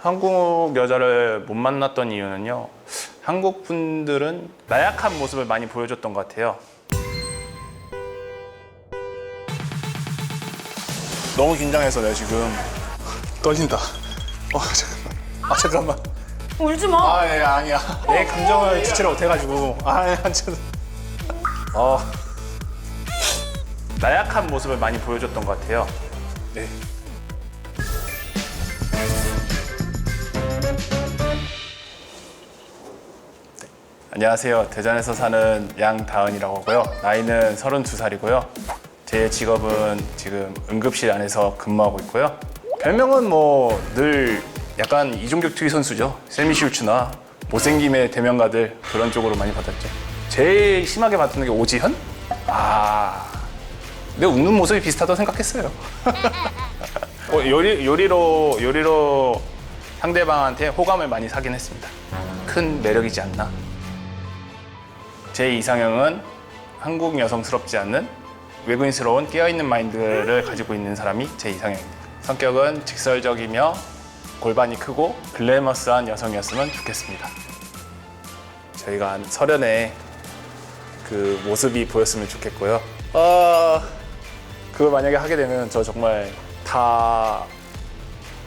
한국 여자를 못 만났던 이유는요. 한국 분들은 나약한 모습을 많이 보여줬던 것 같아요. 너무 긴장해서 내가 지금 떨린다. 어 잠깐만. 아 잠깐만. 울지 마. 아 예 아니야. 내 감정을 주체를 못해가지고 아 한참. 어, 나약한 모습을 많이 보여줬던 것 같아요. 네. 안녕하세요. 대전에서 사는 양다은이라고 하고요. 나이는 32살이고요. 제 직업은 지금 응급실 안에서 근무하고 있고요. 별명은 뭐 늘 약간 이종격 투기 선수죠. 세미실추나 못생김의 대명가들 그런 쪽으로 많이 받았죠. 제일 심하게 받던 게 오지현? 아, 내 웃는 모습이 비슷하다고 생각했어요. 어, 요리, 요리로 요리로 상대방한테 호감을 많이 사긴 했습니다. 큰 매력이지 않나? 제 이상형은 한국 여성스럽지 않는 외국인스러운 깨어있는 마인드를 가지고 있는 사람이 제 이상형입니다. 성격은 직설적이며 골반이 크고 글래머스한 여성이었으면 좋겠습니다. 저희가 한 설연에 그 모습이 보였으면 좋겠고요. 아, 그걸 만약에 하게 되면 저 정말 다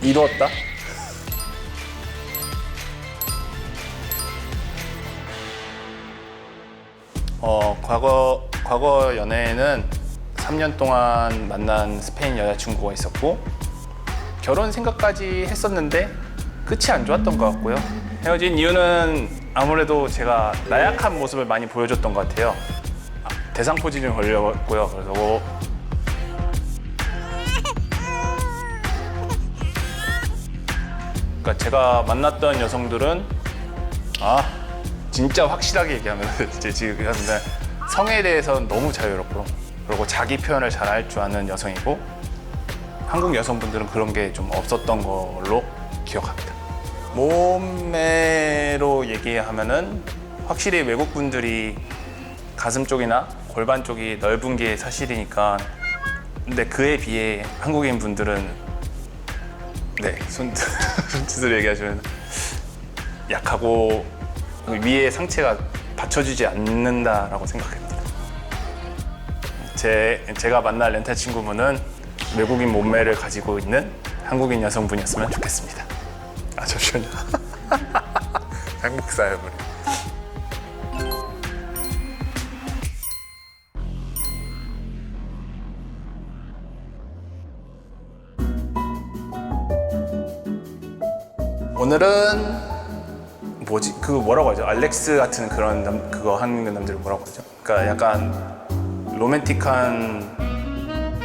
이루었다? 어, 과거, 과거 연애에는 3년 동안 만난 스페인 여자친구가 있었고, 결혼 생각까지 했었는데, 끝이 안 좋았던 것 같고요. 헤어진 이유는 아무래도 제가 나약한 모습을 많이 보여줬던 것 같아요. 아, 대상포진을 걸렸고요. 그래서 뭐 그러니까 제가 만났던 여성들은 아 진짜 확실하게 얘기하면 이제 지금 하는데 성에 대해서는 너무 자유롭고 그리고 자기 표현을 잘 할 줄 아는 여성이고 한국 여성분들은 그런 게 좀 없었던 걸로 기억합니다. 몸매로 얘기하면은 확실히 외국 분들이 가슴 쪽이나 골반 쪽이 넓은 게 사실이니까 근데 그에 비해 한국인 분들은 네 손, 손짓으로 얘기하시면 약하고 위에 상체가 받쳐주지 않는다라고 생각합니다. 제, 제가 만날 렌탈 친구분은 외국인 몸매를 가지고 있는 한국인 여성분이었으면 좋겠습니다. 아 잠시만요. 한국 사회분. 오늘은 뭐지? 그 뭐라고 하죠? 알렉스 같은 그런 남, 그거 하는 남들 뭐라고 하죠? 그러니까 약간 로맨틱한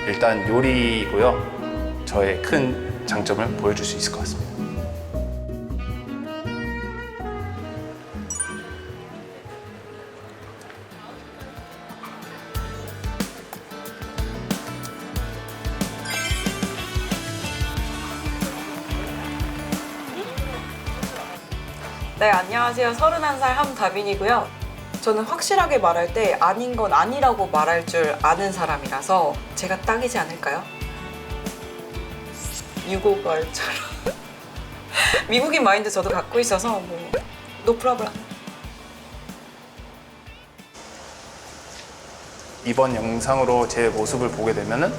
일단 요리고요. 저의 큰 장점을 보여줄 수 있을 것 같습니다. 네, 안녕하세요. 31살 함다빈이고요. 저는 확실하게 말할 때 아닌 건 아니라고 말할 줄 아는 사람이라서 제가 딱이지 않을까요? 유고걸처럼. 미국인 마인드 저도 갖고 있어서 뭐, 노 프로블럼. 이번 영상으로 제 모습을 보게 되면은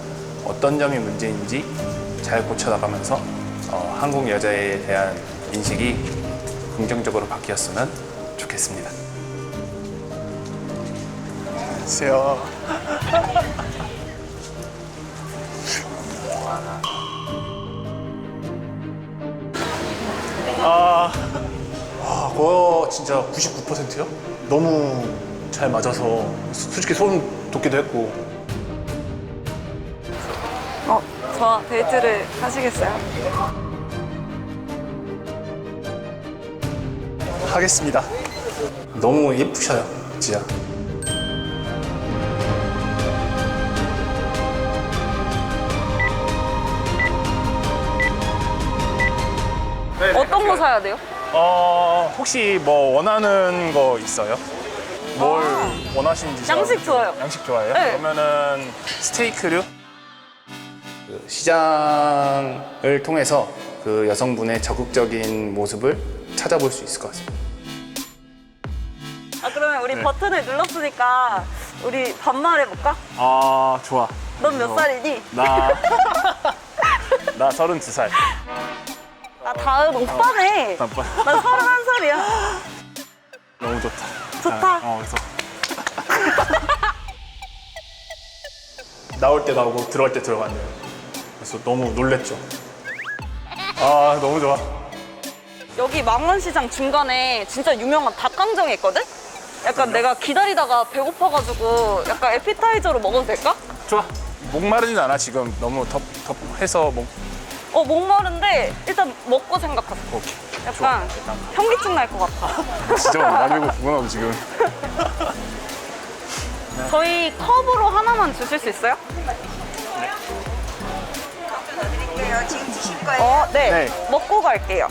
어떤 점이 문제인지 잘 고쳐나가면서 어, 한국 여자에 대한 인식이 긍정적으로 바뀌었으면 좋겠습니다. 안녕하세요. 아, 아, 그거 진짜 99%요? 너무 잘 맞아서 소- 솔직히 소름 돋기도 했고 어, 저 데이트를 하시겠어요? 하겠습니다. 너무 예쁘셔요, 진짜. 어떤 거 사야 돼요? 어, 혹시 뭐 원하는 거 있어요? 뭘 원하시는지 아. 양식 제가- 좋아요. 양식 좋아해요? 네. 그러면은 스테이크류 그 시장을 통해서 그그 여성분의 적극적인 모습을 찾아볼 수 있을 것 같습니다. 아 그러면 우리 네. 버튼을 눌렀으니까 우리 반말해 볼까? 아 좋아. 넌몇 어. 살이니? 나, 나 32살. 아 다은 오빠네. 나빠. 나 서른한 살이야. 너무 좋다. 좋다. 아, 어, 그래서. 나올 때 나오고 들어갈 때 들어간대요. 그래서 너무 놀랬죠. 아, 너무 좋아. 여기 망원시장 중간에 진짜 유명한 닭강정이 있거든? 약간 내가 기다리다가 배고파가지고 약간 에피타이저로 먹어도 될까? 좋아. 목마르진 않아, 지금. 너무 덥, 덥해서 목, 어 목마른데 일단 먹고 생각하자. 오케이. 약간 일단. 현기증 날 것 같아. 진짜 많이 배고프구나, 지금. 저희 컵으로 하나만 주실 수 있어요? 지금 드실 거예요? 어, 네. 네. 먹고 갈게요.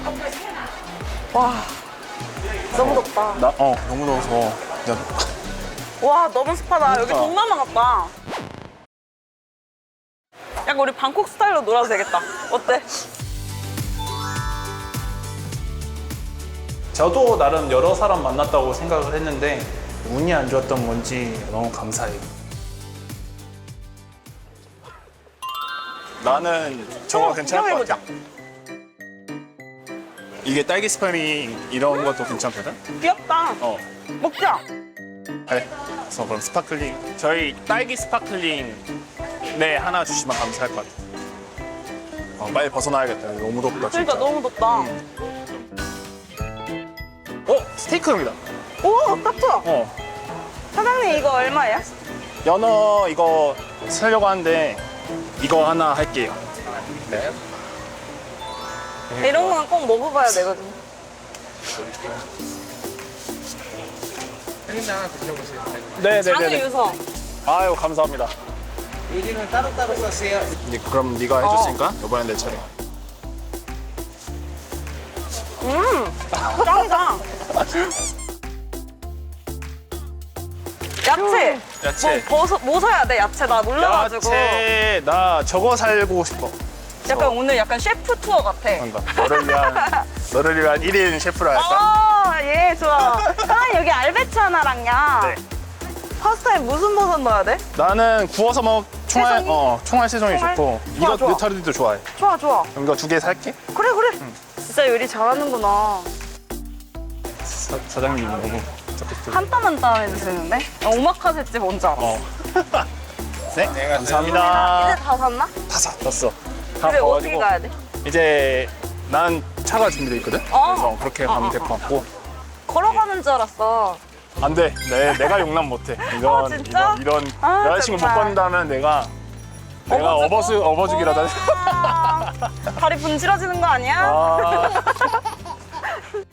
와, 너무 덥다. 나, 어, 너무 더워서. 진짜 와, 너무 습하다. 여기. 동남아 같다. 약간 우리 방콕 스타일로 놀아도 되겠다. 어때? 저도 나름 여러 사람 만났다고 생각을 했는데 운이 안 좋았던 건지 너무 감사해요. 나는 저거 어, 괜찮을 것. 같아. 이게 딸기 스파링 이런 것도 괜찮거든? 귀엽다. 어. 먹자. 네. 그래서 그럼 스파클링 저희 딸기 스파클링 네 하나 주시면 감사할 것 같아요. 어, 빨리 벗어나야겠다. 너무 덥다 진짜. 그러니까 너무 덥다. 어 스테이크 용이다. 오, 딱 좋아. 어 사장님 이거 얼마예요? 연어 이거 사려고 하는데 이거 하나 할게요. 네. 이런 건 꼭 먹어봐야 되거든. 네네네. 장유 유서. 아유 감사합니다. 여기는 따로따로 썼어요. 이제 그럼 네가 해줬으니까 이번엔 내 차례. 음, 짱이다. 야채. 야채. 뭐, 버섯, 뭐 사야 돼, 야채? 나 몰라가지고. 야채 나 저거 살고 싶어. 약간 오늘 약간 셰프 투어 같아. 그러니까 너를 위한 너를 위한 1인 셰프라 할까? 아, 예, 좋아. 사장님, 여기 알배치 하나랑요. 네. 파스타에 무슨 버섯 넣어야 돼? 나는 구워서 먹 총알 세종이? 어 총알 세종이 총알? 좋고 좋아, 이거 좋아. 느타리도 좋아해. 좋아, 좋아. 그럼 이거 두 개 살게. 그래, 그래. 진짜 요리 잘하는구나. 사, 사장님 너무 적극적. 한땀한땀 해주시는데? 어, 오마카세집 뭔지 알아. 어. 네, 감사합니다. 이제 다 샀나? 다 사, 샀어. 다 그래, 어떻게 가야 돼? 이제 난 차가 준비돼 있거든. 어. 그래서 그렇게 어, 가면 어, 될 것 같고. 걸어가는 줄 알았어. 안 돼. 내, 내가 용납 못 해. 이런, 어, 진짜? 이런, 이런 아, 여자친구 못 정말. 받는다면 내가 내가 업어주기라도 해. 아, 다리 분질러지는 거 아니야? 아,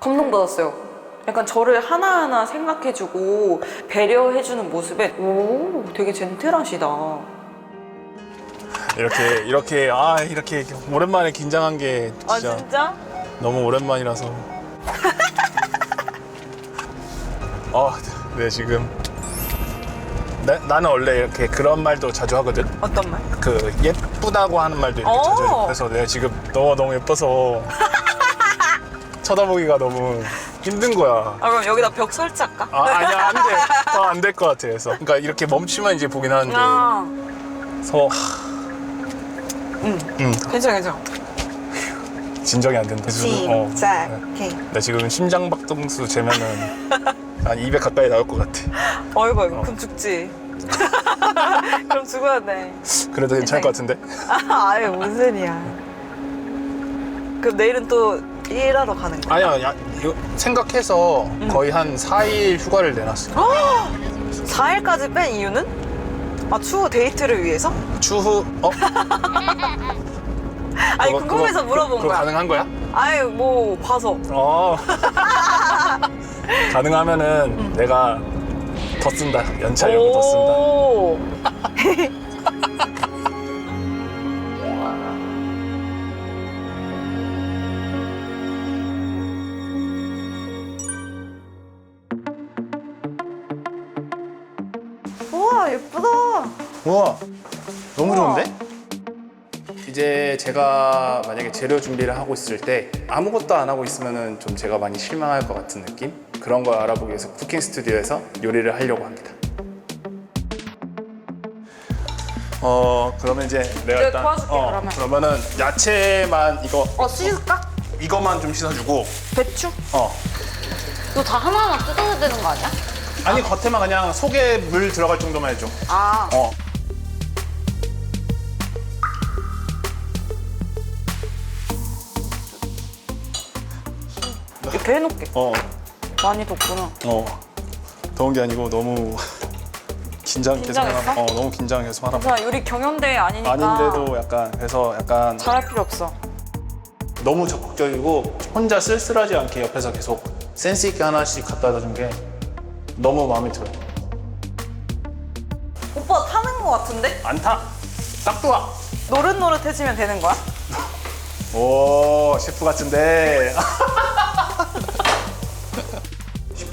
감동받았어요. 약간 저를 하나하나 생각해주고 배려해주는 모습에 오 되게 젠틀하시다. 이렇게, 이렇게, 아, 이렇게 오랜만에 긴장한 게 아, 진짜 진짜? 너무 오랜만이라서. 아, 네, 지금. 나, 나는 원래 이렇게 그런 말도 자주 하거든. 어떤 말? 그 예쁘다고 하는 말도 이렇게 오. 자주 해. 그래서 내가 지금 너가 너무 예뻐서 쳐다보기가 너무 힘든 거야. 아 그럼 여기다 벽 설치할까? 아 아니야 안돼 더안될 것 같아 그래서 그러니까 이렇게 멈추면 이제 보긴 하는데 아, 서 괜찮아 괜찮아. 진정이 안 된다 어, 시작. 네. 오케이. 나 지금 심장박동수 재면은 한 200 가까이 나올 것 같아 어이구 어이구 어. 그럼 죽지. 그럼 죽어야 돼. 그래도 괜찮을 것 같은데 아, 아유 무슨 소리야. 그럼 내일은 또 일하러 가는 거야? 아니야 야, 이거 생각해서 거의 한 4일 휴가를 내놨어 4일까지 뺀 이유는? 아 추후 데이트를 위해서? 추후 어? 아니 그거- 궁금해서 그거- 물어본 그거 거야. 가능한 거야? 아유 뭐 봐서. 어 가능하면은 내가 더 쓴다 연차용 더 쓴다 오. 우와, 너무 좋은데? 이제 제가 만약에 재료 준비를 하고 있을 때 아무것도 안 하고 있으면은 좀 제가 많이 실망할 것 같은 느낌? 그런 걸 알아보기 위해서 쿠킹 스튜디오에서 요리를 하려고 합니다. 어 그러면 이제 내가 네, 일단 도와줄게, 어, 그러면. 그러면은 야채만 이거 어 씻을까? 이거만 좀 씻어주고 배추? 어너다 하나하나 뜯어야 되는 거 아니야? 아니 겉에만 그냥 속에 물 들어갈 정도만 해줘. 아 어 이렇게 해놓게 어. 많이 덥구나 어 더운 게 아니고 너무 긴장 계속 긴장했어? 하나 어 너무 긴장 계속 하나 봐. 자 요리 경연대회 아니니까 아닌데도 약간 그래서 약간 잘할 필요 없어 너무 적극적이고 혼자 쓸쓸하지 않게 옆에서 계속 센스 있게 하나씩 갖다 준 게 너무 마음에 들어요. 오빠 타는 거 같은데? 안타 딱 좋아. 노릇노릇해지면 되는 거야? 오 셰프 같은데.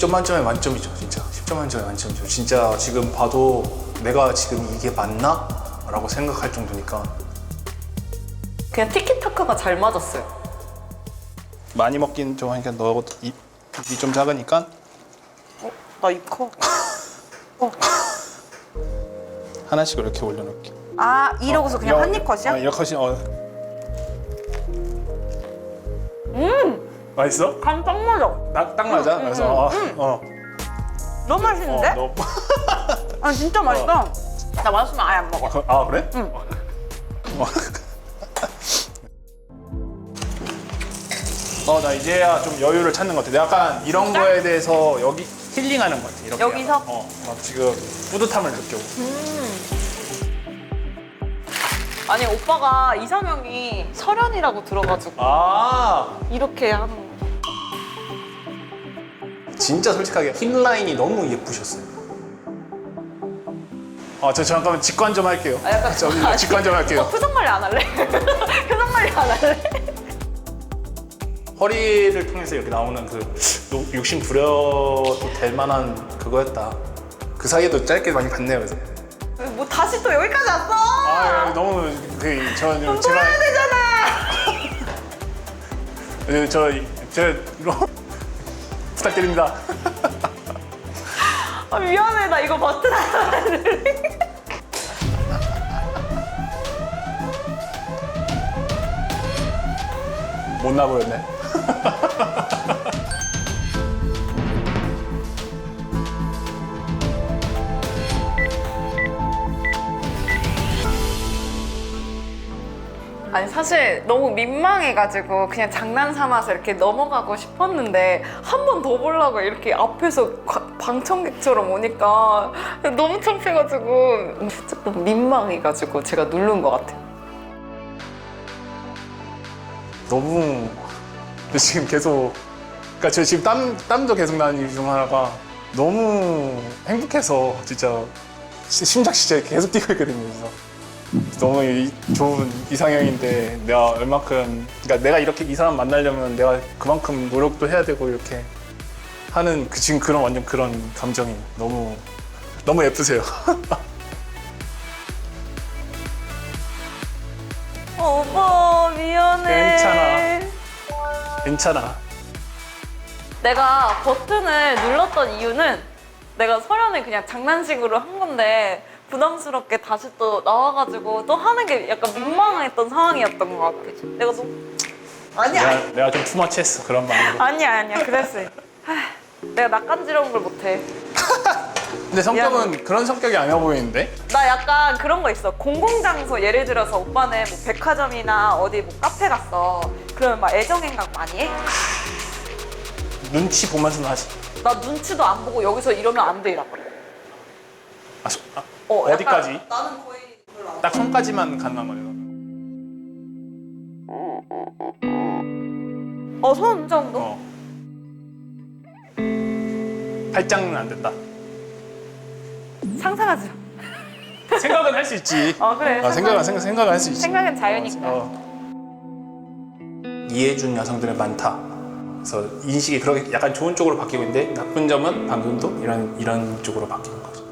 10점 만점에 만점이죠 진짜 10점 만점에 만점이죠 진짜 지금 봐도 내가 지금 이게 맞나? 라고 생각할 정도니까 그냥 티키타카가 잘 맞았어요. 많이 먹긴 좀 하니까 너도 입, 입이 좀 작으니까 나 입커 하나씩 이렇게 올려놓을게 아 이러고서 그냥 어, 한입 컷이야? 어, 이렇게 컷이 어. 맛있어? 간 딱 맞아 딱, 딱 맞아 그래서 어, 어, 너무 맛있는데? 어, 너, 아 진짜 맛있다 나 맛있으면 아예 안 먹어 아 그래? 응 어. 어, 나 이제야 좀 여유를 찾는 것 같아. 약간 이런 거에 대해서 여기 힐링하는 것 같아. 이렇게 여기서? 약간. 어, 막 지금 뿌듯함을 느껴. 아니 오빠가 이상형이 설현이라고 들어가지고 아, 이렇게 하는 거 진짜 솔직하게 힙 라인이 너무 예쁘셨어요. 아, 저 잠깐만 직관 좀 할게요. 아, 약간- 저 이거 직관 좀 할게요. 어, 표정 관리 안 할래? 표정 관리 안 할래? 허리를 통해서 이렇게 나오는 그 노- 욕심 부려도 될 만한 그거였다. 그 사이에도 짧게 많이 봤네요. 그래서. 뭐 다시 또 여기까지 왔어 아, 너무 그 저는 제가 해야 되잖아 네, 저, 저 부탁드립니다. 아, 미안해 나 이거 버튼 안 못나 보였네. 아니 사실 너무 민망해가지고 그냥 장난 삼아서 이렇게 넘어가고 싶었는데 한 번 더 보려고 이렇게 앞에서 과- 방청객처럼 오니까 너무 창피해가지고 조금 민망해가지고 제가 누른 것 같아요. 너무 지금 계속 그러니까 저 지금 땀 땀도 계속 나는 이유 중 하나가 너무 행복해서 진짜 시- 심장 진짜 계속 뛰고 있거든요. 그래서 너무 이- 좋은 이상형인데 내가 얼마큼 그러니까 내가 이렇게 이 사람 만나려면 내가 그만큼 노력도 해야 되고 이렇게 하는 그 지금 그런 완전 그런 감정이 너무 너무 예쁘세요. 어, 오빠 미안해 괜찮아. 괜찮아. 내가 버튼을 눌렀던 이유는 내가 설현을 그냥 장난식으로 한 건데 부담스럽게 다시 또 나와가지고 또 하는 게 약간 민망했던 상황이었던 것 같아. 내가 좀 아니야 내가, 내가 좀 투머치했어 그런 마음으로. 아니야 아니야 그랬어. 하, 내가 낯간지러운 걸 못해. 근데 성격은 그런 성격이 아니어 보이는데? 나 약간 그런 거 있어. 공공장소 예를 들어서 오빠는 뭐 백화점이나 어디 뭐 카페 갔어. 그러면 막 애정행각 많이 해? 눈치 보면서 하지. 나 눈치도 안 보고 여기서 이러면 안 돼 이라 그래. 아, 소- 아, 어, 약간 어디까지? 나는 거의 별로 안 딱 손까지만 간단 말이야. 어, 손 정도? 어. 팔짱은 안 된다. 상상하지 마. 생각은 할 수 있지. 어, 그래. 아, 생각은 생각 생각은 할 수 있지. 생각은 자유니까. 어. 이해해준 여성들은 많다. 그래서 인식이 그렇게 약간 좋은 쪽으로 바뀌고 있는데 나쁜 점은 방금도 이런 이런 쪽으로 바뀌는 거죠.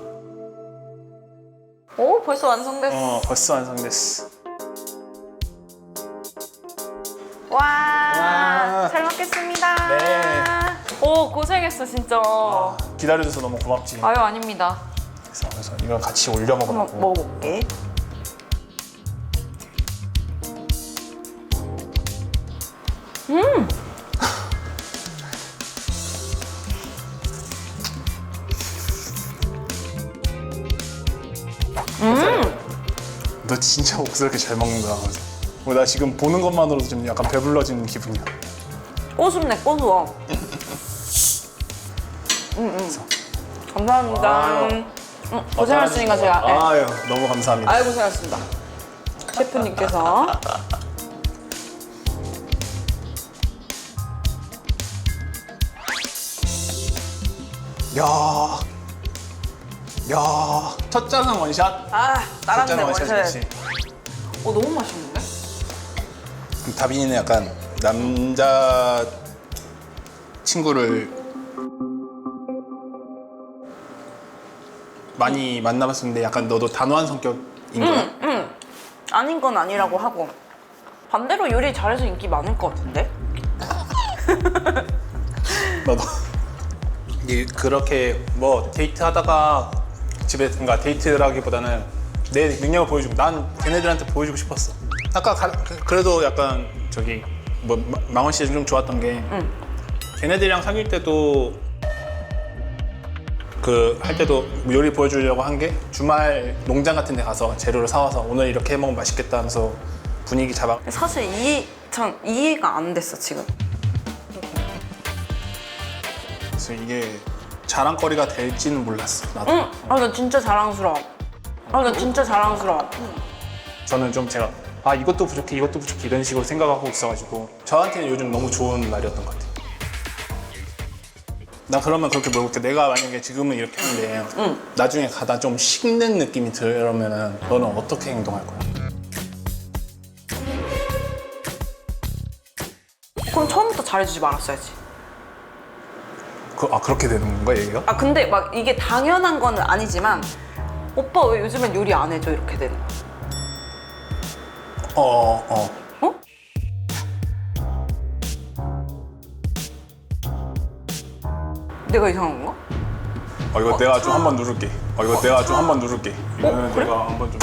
오, 벌써 완성됐어. 어, 벌써 완성됐어. 와, 잘 먹겠습니다. 네. 오 고생했어 진짜. 기다려줘서 너무 고맙지. 아유 아닙니다. 그래서, 그래서 이걸 같이 올려 먹으라고. 먹어볼게. 너 진짜 옥스럽게 잘 먹는구나. 그래서. 어, 나 지금 보는 것만으로도 좀 약간 배불러지는 기분이야. 꼬숩네 꼬수어. 음, 감사합니다. 아유. 음, 고생하셨으니까 제가. 네. 아유 너무 감사합니다. 아유 고생하셨습니다. 셰프님께서. 야, 야, 첫 잔은 원샷. 아 첫 따랐네 잔은 원샷. 원샷이지. 어 너무 맛있는데? 다빈이는 약간 남자 친구를 많이 만나봤었는데 약간 너도 단호한 성격인 거야? 아닌 건 아니라고 하고 반대로 요리 잘해서 인기 많을 것 같은데? 이 그렇게 뭐 데이트 하다가 집에 그러니까 데이트라기보다는 내 능력을 보여주고 난 걔네들한테 보여주고 싶었어. 아까 가- 그- 그래도 약간 저기 뭐 마- 망원 씨 좀 좋았던 게 걔네들이랑 사귈 때도 그 할 때도 요리 보여주려고 한 게 주말 농장 같은 데 가서 재료를 사와서 오늘 이렇게 해 먹으면 맛있겠다 하면서 분위기 잡아 사실 이해 전 이해가 안 됐어 지금. 그래서 이게 자랑거리가 될지는 몰랐어 나도 응. 아 나 진짜 자랑스러워. 아 나 진짜 자랑스러워. 저는 좀 제가 아 이것도 부족해 이것도 부족해 이런 식으로 생각하고 있어가지고 저한테는 요즘 너무 좋은 날이었던 것 같아요 나 그러면 그렇게 물어볼게 내가 만약에 지금은 이렇게 하는데 나중에 가다 좀 식는 느낌이 들으면은 너는 어떻게 행동할 거야? 그럼 처음부터 잘해주지 말았어야지. 그, 아 그렇게 되는 건가 얘기가? 아 근데 막 이게 당연한 건 아니지만 오빠 왜 요즘엔 요리 안 해줘 이렇게 되는 거야. 어어 어. 어? 내가 이상한 건가? 어, 이거 내가 좀 한 번 누를게 어 이거 내가 좀 한 번 누를게 이거는 그래? 내가 한 번 좀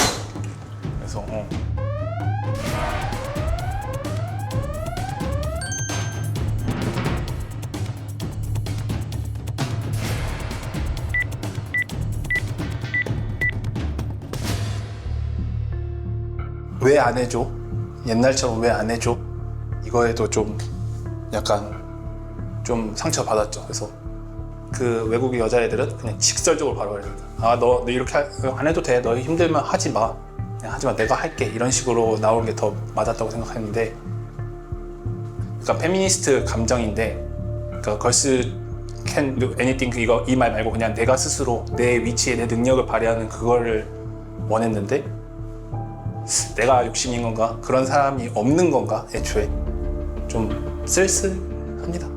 그래서 어. 왜 안 해줘? 옛날처럼 왜 안 해줘? 이거에도 좀 약간 좀 상처 받았죠. 그래서 그 외국의 여자애들은 그냥 직설적으로 바로 해요. 아, 너, 너 이렇게 하- 안 해도 돼. 너 힘들면 하지 마. 그냥 하지 마. 내가 할게. 이런 식으로 나오는 게 더 맞았다고 생각했는데, 그러니까 페미니스트 감정인데, 그러니까 걸스 can do anything 이거 이 말 말고 그냥 내가 스스로 내 위치에 내 능력을 발휘하는 그거를 원했는데, 내가 욕심인 건가? 그런 사람이 없는 건가? 애초에 좀 쓸쓸합니다.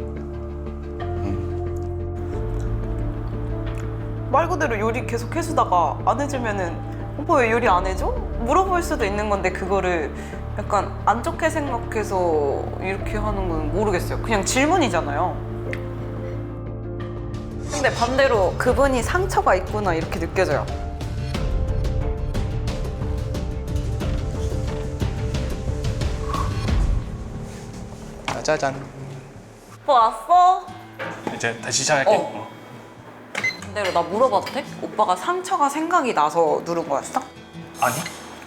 말 그대로 요리 계속 해주다가 안 해주면은 오빠 왜 요리 안 해줘? 물어볼 수도 있는 건데 그거를 약간 안 좋게 생각해서 이렇게 하는 건 모르겠어요. 그냥 질문이잖아요. 근데 반대로 그분이 상처가 있구나 이렇게 느껴져요. 짜잔. 오빠 왔어? 이제 다시 시작할게. 어. 반대로 나 물어봐도 돼? 오빠가 상처가 생각이 나서 누른 거였어? 아니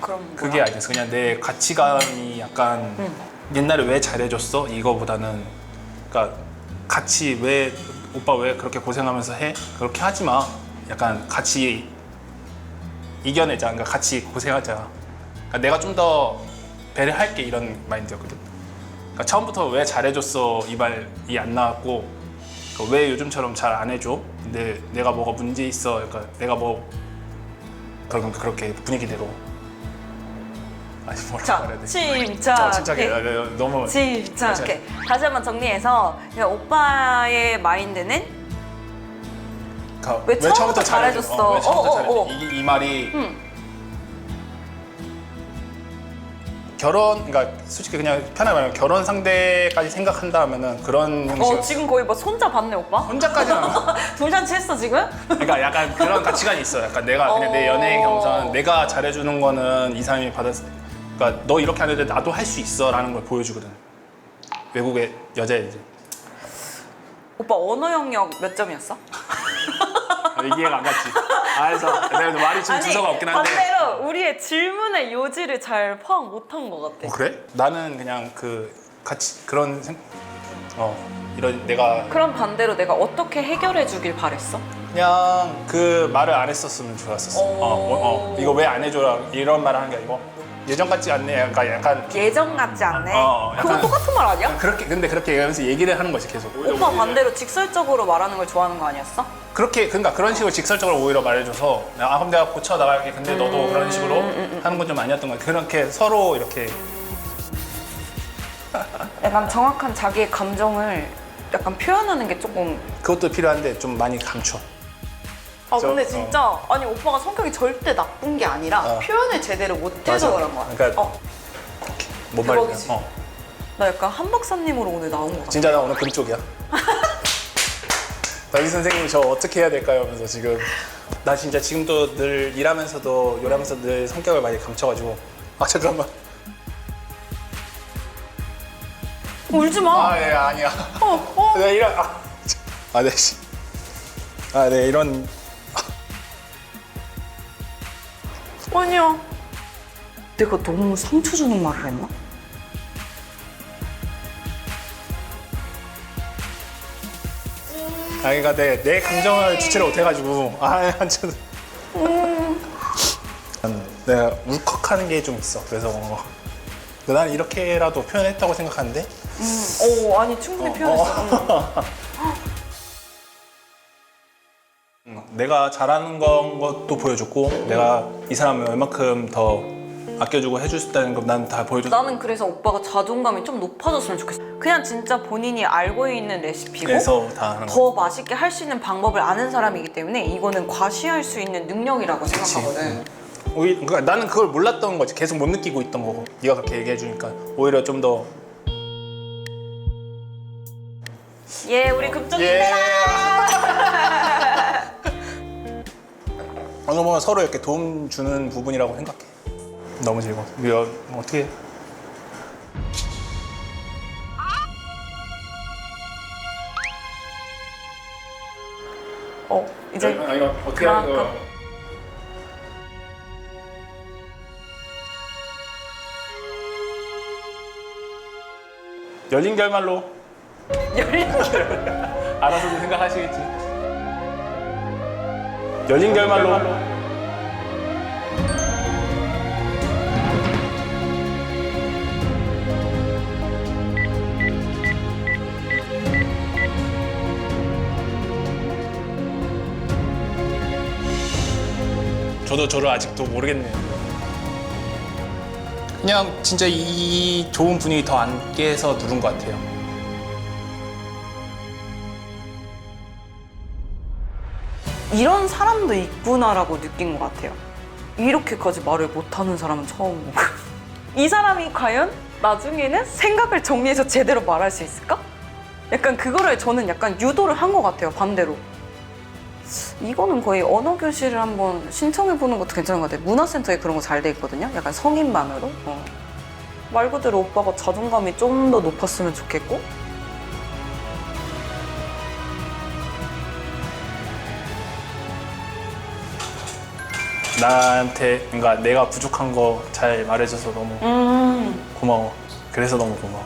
그럼 그게 알겠어. 그냥 내 가치관이 약간 옛날에 왜 잘해줬어 이거보다는 그러니까 같이 왜 오빠 왜 그렇게 고생하면서 해 그렇게 하지 마. 약간 같이 이겨내자. 그러니까 같이 고생하자. 그러니까 내가 좀 더 배려할게 이런 마인드였거든. 그러니까 처음부터 왜 잘해줬어 이 말이 안 나왔고 그러니까 왜 요즘처럼 잘 안 해줘? 근데 내가 뭐가 문제 있어? 그러니까 내가 뭐 그런 그렇게 분위기대로 아니 뭐라고 자, 말해야 되지? 침착해. 어, 침착해. 아, 네, 너무 침착해. 다시 한번 정리해서 그냥 오빠의 마인드는 그러니까 왜 처음부터 잘해줬어? 어, 왜 처음부터 어, 어, 잘해줬어? 어. 이, 이 말이 응. 결혼 그러니까 솔직히 그냥 편하게 말하면 결혼 상대까지 생각한다면은 그런 형식 어 지금 거의 뭐 손자 봤네 오빠? 혼자까지는 안 돌잔치 했어 지금? 그러니까 약간 그런 가치관이 있어. 약간 내가 그냥 내 연애의 경우선 내가 잘해주는 거는 이 사람이 받았. 그러니까 너 이렇게 안 해도 돼. 나도 할 수 있어라는 걸 보여주거든. 외국의 여자애들. 오빠 언어 영역 몇 점이었어? 아, 이해가 안 갔지. 아, 그래서 내가 말이 지금 주소가 없긴 한데. 반대로 우리의 질문의 요지를 잘 파악 못한 것 같아 어, 그래? 나는 그냥 그 같이 그런 생. 어 이런 내가 그럼 반대로 내가 어떻게 해결해 주길 바랬어? 그냥 그 말을 안 했었으면 좋았었어. 어, 어, 어. 이거 왜 안 해줘라 이런 말을 하는 게 아니고 예전 같지 않네. 약간 약간 예전 같지 않네 어, 그거 약간- 똑같은 말 아니야? 그렇게 근데 그렇게 얘기하면서 얘기를 하는 거지 계속. 오빠 반대로 직설적으로 말하는 걸 좋아하는 거 아니었어? 그렇게 그러니까 그런 식으로 직설적으로 오히려 말해줘서 아 그럼 내가 고쳐 나갈게 근데 너도 그런 식으로 하는 건 좀 아니었던 것 같아 그렇게 서로 이렇게 약간 정확한 자기의 감정을 약간 표현하는 게 조금 그것도 필요한데 좀 많이 감춰 아 저- 근데 진짜 아니 오빠가 성격이 절대 나쁜 게 아니라 어. 표현을 제대로 못해서. 그런 거야. 그러니까 어, 뭔 말이냐 대박이지. 어. 나 약간 한 박사님으로 오늘 나온 것 같아 진짜 나 오늘 그쪽이야 다비 선생님 저 어떻게 해야 될까요 하면서 지금 나 진짜 지금도 늘 일하면서도 요리하면서 늘 성격을 많이 감춰가지고 아 잠깐만 울지 마 아예 아니야 어, 어. 내가 이런 아네 씨. 아, 네, 이런 아니야. 내가 너무 상처 주는 말을 했나? 아이가 내, 내 감정을 주체를 못해가지고. 아 완전 내가 울컥하는 게 좀 있어. 그래서 어, 난 이렇게라도 표현했다고 생각하는데? 오 아니 충분히 표현했어. 음, 내가 잘하는 건 것도 보여줬고 내가 이 사람을 얼마큼 더 아껴주고 해줄 수 있다는 걸 난 다 보여줬어 나는 그래서 오빠가 자존감이 좀 높아졌으면 좋겠어. 그냥 진짜 본인이 알고 있는 레시피고 그래서 다 하는 거 더 맛있게 할 수 있는 방법을 아는 사람이기 때문에 이거는 과시할 수 있는 능력이라고 생각하거든. 오히, 그러니까 나는 그걸 몰랐던 거지. 계속 못 느끼고 있던 거고. 네가 그렇게 얘기해 주니까 오히려 좀더 예 우리 금쪽 예. 힘내라 어느 보면 서로 이렇게 도움 주는 부분이라고 생각해. 너무 즐거워. 이거 어떻게? 해? 어 이제 이거 어떻게 하는 거야? 열린 결말로 열린 알아서도 생각하시겠지. 열린 결말로. 저도 저를 아직도 모르겠네요. 그냥 진짜 이 좋은 분위기 더 안게 해서 누른 것 같아요. 이런 사람도 있구나라고 느낀 것 같아요. 이렇게까지 말을 못하는 사람은 처음이고 이 사람이 과연 나중에는 생각을 정리해서 제대로 말할 수 있을까? 약간 그거를 저는 약간 유도를 한 것 같아요 반대로 이거는 거의 언어 교실을 한번 신청해 보는 것도 괜찮은 것 같아요 문화센터에 그런 거 잘 돼 있거든요 약간 성인만으로 어. 말 그대로 오빠가 자존감이 좀 더 높았으면 좋겠고 나한테 그러니까 내가 부족한 거 잘 말해줘서 너무 음 고마워. 그래서 너무 고마워.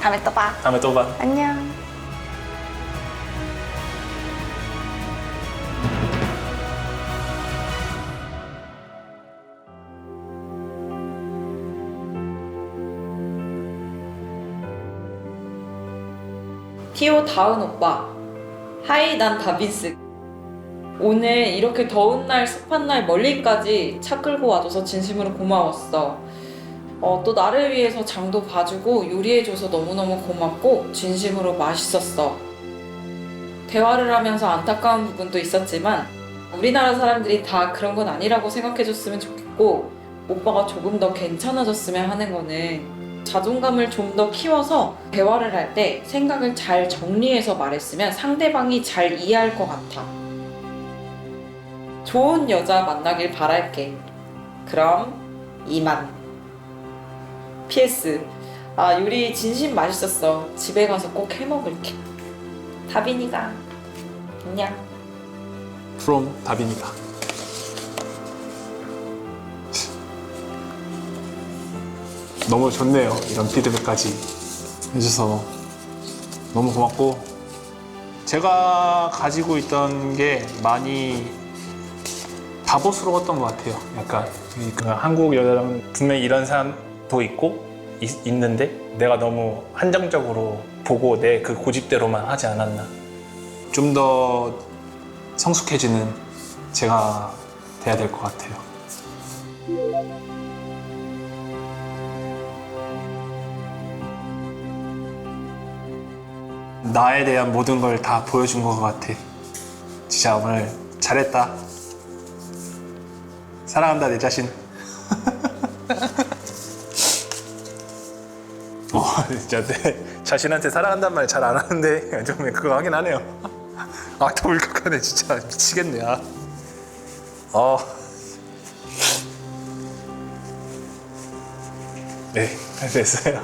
다음에 또 봐. 다음에 또 봐. 안녕. 티오 다운 오빠. 하이, 난 다빈스. 오늘 이렇게 더운 날, 습한 날 멀리까지 차 끌고 와줘서 진심으로 고마웠어. 어, 또 나를 위해서 장도 봐주고 요리해줘서 너무너무 고맙고 진심으로 맛있었어. 대화를 하면서 안타까운 부분도 있었지만 우리나라 사람들이 다 그런 건 아니라고 생각해줬으면 좋겠고 오빠가 조금 더 괜찮아졌으면 하는 거는 자존감을 좀 더 키워서 대화를 할 때 생각을 잘 정리해서 말했으면 상대방이 잘 이해할 것 같아. 좋은 여자 만나길 바랄게. 그럼 이만. PS. 아 요리 진심 맛있었어. 집에 가서 꼭 해먹을게. 다빈이가. 안녕. from 다빈이가. 너무 좋네요. 이런 피드백까지 해줘서 너무 고맙고 제가 가지고 있던 게 많이 바보스러웠던 것 같아요. 약간 그 한국 여자랑 분명히 이런 사람도 있고 있, 있는데 내가 너무 한정적으로 보고 내 그 고집대로만 하지 않았나. 좀 더 성숙해지는 제가 돼야 될 것 같아요. 나에 대한 모든 걸 다 보여준 것 같아. 진짜 오늘 잘했다. 사랑한다 내 자신. 어, 진짜 내 자신한테 사랑한다는 말잘 안 하는데 좀 그거 하긴 하네요. 아, 더 울컥하네 진짜 미치겠네. 아. 어. 네, 됐어요.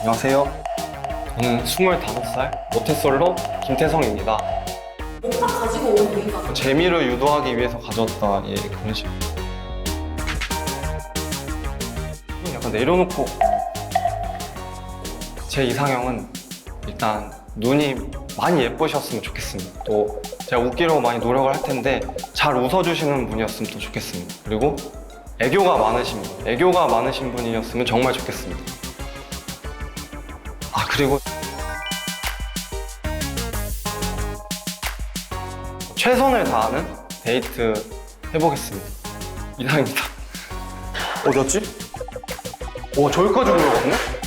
안녕하세요. 저는 25살 모태솔로 김태성입니다. 오빠 가지고 온 이유가? 재미를 유도하기 위해서 가져왔다. 예, 그런 식으로. 약간 내려놓고 제 이상형은 일단 눈이 많이 예쁘셨으면 좋겠습니다. 또 제가 웃기려고 많이 노력을 할 텐데 잘 웃어주시는 분이었으면 또 좋겠습니다. 그리고 애교가 많으신 분, 애교가 많으신 분이었으면 정말 좋겠습니다. 최선을 다하는 데이트 해보겠습니다. 이상입니다. 어디였지? 오 저기까지 올라갔네?